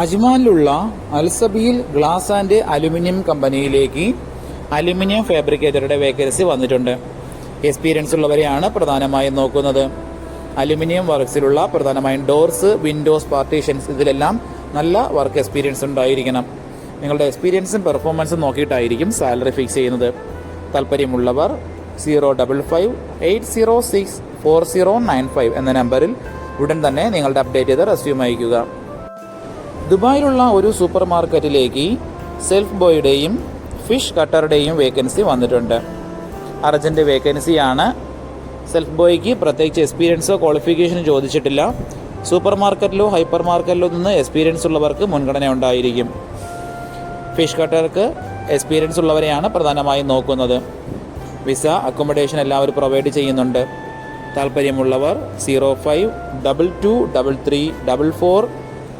അജ്മാനിലുള്ള Al Sabeel glass and aluminium കമ്പനിയിലേക്ക് aluminium ഫാബ്രിക്കേറ്ററുടെ vacancy വന്നിട്ടുണ്ട്. എക്സ്പീരിയൻസ് ഉള്ളവരെയാണ് പ്രധാനമായും നോക്കുന്നത്. അലുമിനിയം വർക്ക്സിലുള്ള പ്രധാനമായും ഡോർസ് വിൻഡോസ് പാർട്ടീഷൻസ് ഇതിലെല്ലാം നല്ല വർക്ക് എക്സ്പീരിയൻസ് ഉണ്ടായിരിക്കണം. നിങ്ങളുടെ എക്സ്പീരിയൻസും പെർഫോമൻസും നോക്കിയിട്ടായിരിക്കും സാലറി ഫിക്സ് ചെയ്യുന്നത്. താല്പര്യമുള്ളവർ zero double five eight zero six four zero nine five എന്ന നമ്പറിൽ ഉടൻ തന്നെ നിങ്ങളുടെ അപ്ഡേറ്റ് ചെയ്ത റെസ്യൂം അയക്കുക ദുബായിലുള്ള ഒരു സൂപ്പർ മാർക്കറ്റിലേക്ക് സെൽഫ് ബോയുടെയും ഫിഷ് കട്ടറുടെയും വേക്കൻസി വന്നിട്ടുണ്ട്. അർജന്റ് വേക്കൻസിയാണ് സെൽഫ് ബോയ്ക്ക് പ്രത്യേകിച്ച് എക്സ്പീരിയൻസോ ക്വാളിഫിക്കേഷനോ ചോദിച്ചിട്ടില്ല. സൂപ്പർ മാർക്കറ്റിലോ ഹൈപ്പർ മാർക്കറ്റിലോ നിന്ന് എക്സ്പീരിയൻസ് ഉള്ളവർക്ക് മുൻഗണന ഉണ്ടായിരിക്കും. ഫിഷ് കട്ടർക്ക് എക്സ്പീരിയൻസ് ഉള്ളവരെയാണ് പ്രധാനമായും നോക്കുന്നത്. വിസ അക്കോമഡേഷൻ എല്ലാവരും പ്രൊവൈഡ് ചെയ്യുന്നുണ്ട്. താല്പര്യമുള്ളവർ zero five double two double three double four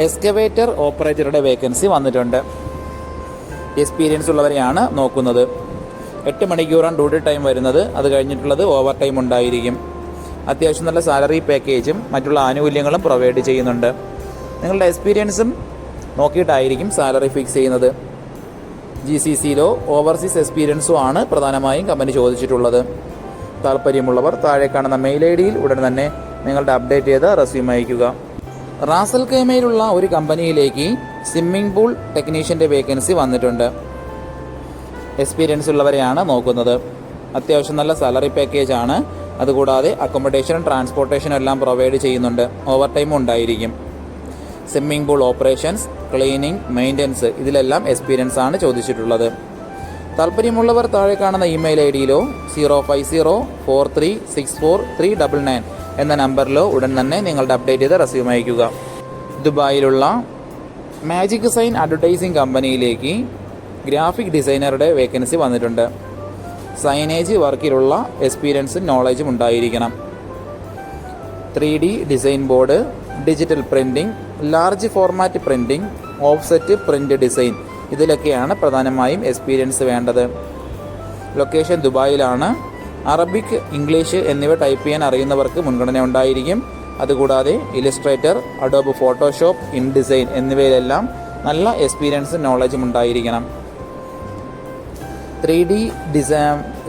excavator ഓപ്പറേറ്ററുടെ വേക്കൻസി വന്നിട്ടുണ്ട്. എക്സ്പീരിയൻസ് ഉള്ളവരെയാണ് നോക്കുന്നത്. എട്ട് മണിക്കൂറാണ് ഡ്യൂട്ടി ടൈം വരുന്നത്. അത് കഴിഞ്ഞിട്ടുള്ളത് ഓവർ ടൈം ഉണ്ടായിരിക്കും. അത്യാവശ്യം നല്ല സാലറി പാക്കേജും മറ്റുള്ള ആനുകൂല്യങ്ങളും പ്രൊവൈഡ് ചെയ്യുന്നുണ്ട്. നിങ്ങളുടെ എക്സ്പീരിയൻസും നോക്കിയിട്ടായിരിക്കും സാലറി ഫിക്സ് ചെയ്യുന്നത്. ജി സി സിയിലോ ഓവർസീസ് എക്സ്പീരിയൻസോ ആണ് പ്രധാനമായും കമ്പനി ചോദിച്ചിട്ടുള്ളത്. താല്പര്യമുള്ളവർ താഴെ കാണുന്ന മെയിൽ ഐ ഡിയിൽ ഉടൻ തന്നെ നിങ്ങളുടെ അപ്ഡേറ്റ് ചെയ്ത റെസ്യൂം അയക്കുക റാസൽ കേമയിലുള്ള ഒരു കമ്പനിയിലേക്ക് സ്വിമ്മിംഗ് പൂൾ ടെക്നീഷ്യന്റെ വേക്കൻസി വന്നിട്ടുണ്ട്. എക്സ്പീരിയൻസ് ഉള്ളവരെയാണ് നോക്കുന്നത്. അത്യാവശ്യം നല്ല സാലറി പാക്കേജ് ആണ്. അതുകൂടാതെ അക്കോമഡേഷനും ട്രാൻസ്പോർട്ടേഷനും എല്ലാം പ്രൊവൈഡ് ചെയ്യുന്നുണ്ട്. ഓവർ ടൈം ഉണ്ടായിരിക്കും. Swimming pool operations cleaning maintenance ഇതിലെല്ലാം എക്സ്പീരിയൻസ് ആണ് ചോദിച്ചിട്ടുള്ളത്. താല്പര്യമുള്ളവർ താഴെ കാണുന്ന email I ഡിയിലോ zero five zero four three six four three double nine എന്ന നമ്പറിലോ ഉടൻ തന്നെ നിങ്ങളുടെ അപ്ഡേറ്റ് ചെയ്ത റെസ്യൂം അയക്കുക ദുബായിലുള്ള മാജിക് സൈൻ അഡ്വർടൈസിംഗ് കമ്പനിയിലേക്ക് ഗ്രാഫിക് ഡിസൈനറുടെ വേക്കൻസി വന്നിട്ടുണ്ട്. സൈനേജ് വർക്കിലുള്ള എക്സ്പീരിയൻസും നോളജും ഉണ്ടായിരിക്കണം. Three D design board digital printing large format printing offset print design ഇതിലൊക്കെയാണ് പ്രധാനമായും എക്സ്പീരിയൻസ് വേണ്ടത്. ലൊക്കേഷൻ ദുബായിലാണ്. അറബിക് ഇംഗ്ലീഷ് എന്നിവ ടൈപ്പ് ചെയ്യാൻ അറിയുന്നവർക്ക് മുൻഗണന ഉണ്ടായിരിക്കും. അതുകൂടാതെ Illustrator Adobe Photoshop InDesign എന്നിവയിലെല്ലാം നല്ല എക്സ്പീരിയൻസും നോളജും ഉണ്ടായിരിക്കണം. Three D design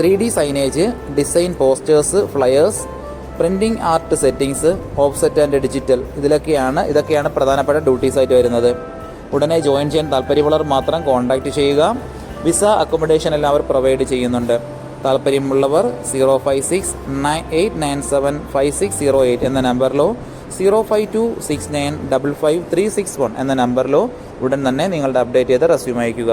three D signage design posters flyers printing art settings offset and digital ഇതിലൊക്കെയാണ് ഇതൊക്കെയാണ് പ്രധാനപ്പെട്ട ഡ്യൂട്ടീസ് ആയിട്ട് വരുന്നത്. ഉടനെ ജോയിൻ ചെയ്യാൻ താല്പര്യമുള്ളവർ മാത്രം കോൺടാക്റ്റ് ചെയ്യുക. വിസ അക്കോമഡേഷൻ എല്ലാം അവർ പ്രൊവൈഡ് ചെയ്യുന്നുണ്ട്. താല്പര്യമുള്ളവർ zero five six nine eight nine seven five six zero eight എന്ന നമ്പറിലോ zero five two six nine double five three six one എന്ന നമ്പറിലോ ഉടൻ തന്നെ നിങ്ങളുടെ അപ്ഡേറ്റ് ചെയ്ത റെസ്യൂം അയക്കുക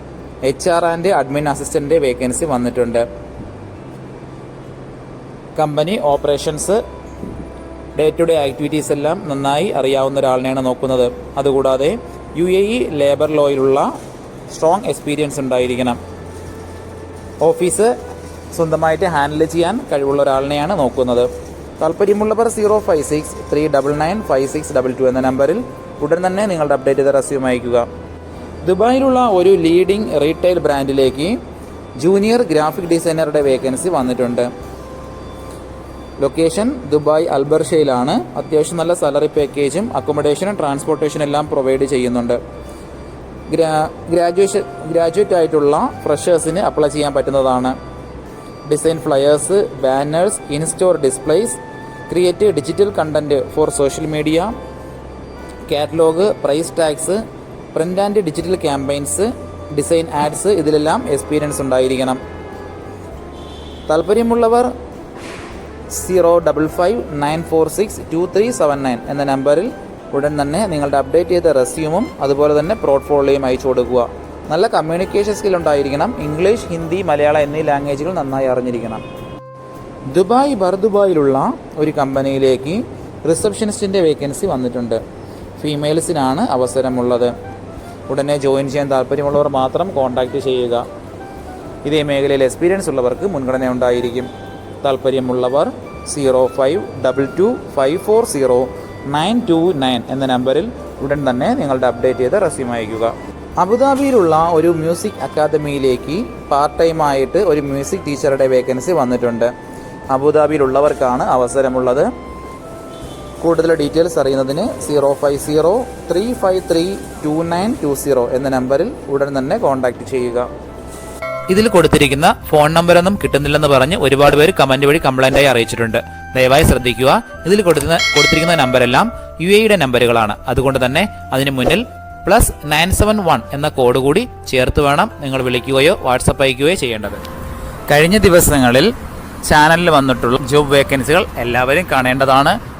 H R and admin assistant vacancy വന്നിട്ടുണ്ട്. Company operations day to day activities എല്ലാം നന്നായി അറിയാവുന്ന ഒരാളിനെയാണ് നോക്കുന്നത്. അതുകൂടാതെ യു എ ഇ ലേബർ ലോയിലുള്ള സ്ട്രോങ് എക്സ്പീരിയൻസ് ഉണ്ടായിരിക്കണം. ഓഫീസ് സ്വന്തമായിട്ട് ഹാൻഡിൽ ചെയ്യാൻ കഴിവുള്ള ഒരാളിനെയാണ് നോക്കുന്നത്. താല്പര്യമുള്ളവർ zero five six three double nine five six double two എന്ന നമ്പറിൽ ഉടൻ തന്നെ നിങ്ങളുടെ അപ്ഡേറ്റ് ചെയ്ത റെസ്യൂം അയക്കുക ദുബായിലുള്ള ഒരു ലീഡിംഗ് റീറ്റെയിൽ ബ്രാൻഡിലേക്ക് ജൂനിയർ ഗ്രാഫിക് ഡിസൈനറുടെ വേക്കൻസി വന്നിട്ടുണ്ട്. ലൊക്കേഷൻ ദുബായ് അൽബർഷയിലാണ്. അത്യാവശ്യം നല്ല സാലറി പാക്കേജും അക്കോമഡേഷനും ട്രാൻസ്പോർട്ടേഷനും എല്ലാം പ്രൊവൈഡ് ചെയ്യുന്നുണ്ട്. ഗ്രാ ഗ്രാജുവേഷൻ ഗ്രാജുവേറ്റ് ആയിട്ടുള്ള ഫ്രഷേഴ്സിന് അപ്ലൈ ചെയ്യാൻ പറ്റുന്നതാണ്. Design flyers banners instore displays create digital content for social media catalogue price tags print and digital campaigns design ads ഇതിലെല്ലാം എക്സ്പീരിയൻസ് ഉണ്ടായിരിക്കണം. താല്പര്യമുള്ളവർ zero double five nine four six two three seven nine എന്ന നമ്പറിൽ ഉടൻ തന്നെ നിങ്ങളുടെ update ചെയ്ത റെസ്യൂമും അതുപോലെ തന്നെ പോർട്ട്ഫോളിയോയും അയച്ചു കൊടുക്കുക. നല്ല കമ്മ്യൂണിക്കേഷൻ സ്കിൽ ഉണ്ടായിരിക്കണം. ഇംഗ്ലീഷ് ഹിന്ദി മലയാളം എന്നീ ലാംഗ്വേജുകൾ നന്നായി അറിഞ്ഞിരിക്കണം. ദുബായ് ബർദുബായിലുള്ള ഒരു കമ്പനിയിലേക്ക് റിസപ്ഷനിസ്റ്റിന്റെ വേക്കൻസി വന്നിട്ടുണ്ട്. ഫീമെയിൽസിനാണ് അവസരമുള്ളത്. ഉടനെ ജോയിൻ ചെയ്യാൻ താല്പര്യമുള്ളവർ മാത്രം കോൺടാക്റ്റ് ചെയ്യുക. ഇതേ മേഖലയിൽ എക്സ്പീരിയൻസ് ഉള്ളവർക്ക് മുൻഗണന ഉണ്ടായിരിക്കും. താല്പര്യമുള്ളവർ zero five double two five four zero nine two nine എന്ന നമ്പറിൽ ഉടൻ തന്നെ നിങ്ങളുടെ അപ്ഡേറ്റ് ചെയ്ത റെസ്യൂം അയക്കുക അബുദാബിയിലുള്ള ഒരു മ്യൂസിക് അക്കാദമിയിലേക്ക് പാർട്ട് ടൈമായിട്ട് ഒരു മ്യൂസിക് ടീച്ചറുടെ വേക്കൻസി വന്നിട്ടുണ്ട്. അബുദാബിയിലുള്ളവർക്കാണ് അവസരമുള്ളത്. കൂടുതൽ ഡീറ്റെയിൽസ് അറിയുന്നതിന് zero five zero three five three two nine two zero എന്ന നമ്പറിൽ ഉടൻ തന്നെ കോൺടാക്ട് ചെയ്യുക. ഇതിൽ കൊടുത്തിരിക്കുന്ന ഫോൺ നമ്പറൊന്നും കിട്ടുന്നില്ലെന്ന് പറഞ്ഞ് ഒരുപാട് പേര് കമന്റ് വഴി കംപ്ലൈന്റായി അറിയിച്ചിട്ടുണ്ട്. ദയവായി ശ്രദ്ധിക്കുക. ഇതിൽ കൊടുക്കുന്ന കൊടുത്തിരിക്കുന്ന നമ്പരെല്ലാം യു എയുടെ നമ്പറുകളാണ്. അതുകൊണ്ട് തന്നെ അതിന് മുന്നിൽ പ്ലസ് നയൻ സെവൻ വൺ എന്ന കോഡ് കൂടി ചേർത്ത് വേണം നിങ്ങൾ വിളിക്കുകയോ വാട്സപ്പ് അയക്കുകയോ ചെയ്യേണ്ടത്. കഴിഞ്ഞ ദിവസങ്ങളിൽ ചാനലിൽ വന്നിട്ടുള്ള ജോബ് വേക്കൻസികൾ എല്ലാവരും കാണേണ്ടതാണ്.